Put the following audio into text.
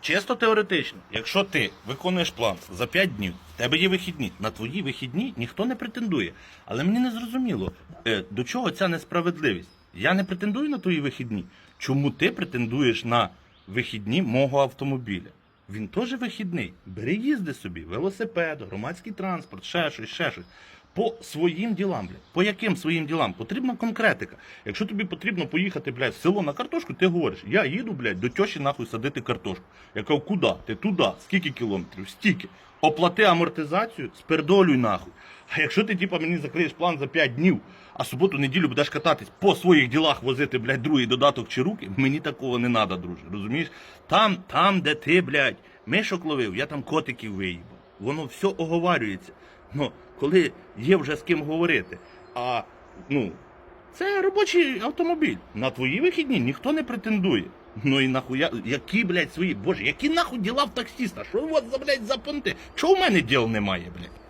Чисто теоретично, якщо ти виконуєш план за 5 днів, в тебе є вихідні, на твої вихідні ніхто не претендує. Але мені не зрозуміло, е, до чого ця несправедливість. Я не претендую на твої вихідні. Чому ти претендуєш на вихідні мого автомобіля? Він теж вихідний. Бери їзди собі, велосипед, громадський транспорт, ще щось, ще щось. По своїм ділам, блядь. По яким своїм ділам? Потрібна конкретика. Якщо тобі потрібно поїхати, блядь, в село на картошку, ти говориш, я їду, блядь, до тьоші нахуй садити картошку. Я кажу, куди? Ти туди. Скільки кілометрів? Стільки. Оплати амортизацію, спердолюй нахуй. А якщо ти, типа, мені закриєш план за 5 днів, а суботу, неділю будеш кататись по своїх ділах возити, блядь, другий додаток чи руки, мені такого не треба, друже. Розумієш? Там, там, де ти, блядь, мишок ловив, я там котиків виїбав. Воно все оговарюється. Ну, коли є вже з ким говорити. А ну, це робочий автомобіль. На твої вихідні ніхто не претендує. Ну і нахуя, які, блядь, свої, боже, які нахуй діла в таксіста? Що у вас за, блядь, за понти? Чого в мене діл немає, блядь?